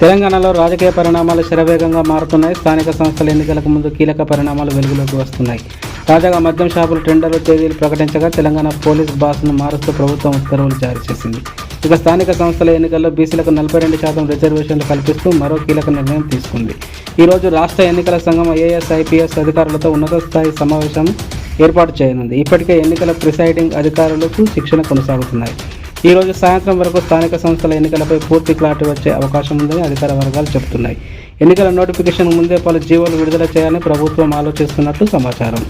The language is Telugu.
తెలంగాణలో రాజకీయ పరిణామాలు శరవేగంగా మారుతున్నాయి. స్థానిక సంస్థల ఎన్నికలకు ముందు కీలక పరిణామాలు వెలుగులోకి వస్తున్నాయి. తాజాగా మద్యం షాపులు టెండర్లు తేదీలు ప్రకటించగా తెలంగాణ పోలీస్ బాస్ను మారుస్తూ ప్రభుత్వం ఉత్తర్వులు జారీ చేసింది. ఇక స్థానిక సంస్థల ఎన్నికల్లో బీసీలకు నలభై రెండు శాతం రిజర్వేషన్లు కల్పిస్తూ మరో కీలక నిర్ణయం తీసుకుంది. ఈరోజు రాష్ట్ర ఎన్నికల సంఘం ఐఏఎస్ ఐపీఎస్ అధికారులతో ఉన్నత స్థాయి సమావేశం ఏర్పాటు చేయనుంది. ఇప్పటికే ఎన్నికల ప్రిసైడింగ్ అధికారులకు శిక్షణ కొనసాగుతున్నాయి. ఈ రోజు సాయంత్రం వరకు స్థానిక సంస్థల ఎన్నికలపై పూర్తి క్లారిటీ వచ్చే అవకాశం ఉందని అధికార వర్గాలు చెబుతున్నాయి. ఎన్నికల నోటిఫికేషన్ ముందే పలు జీవోలు విడుదల చేయాలని ప్రభుత్వం ఆలోచిస్తున్నట్లు సమాచారం.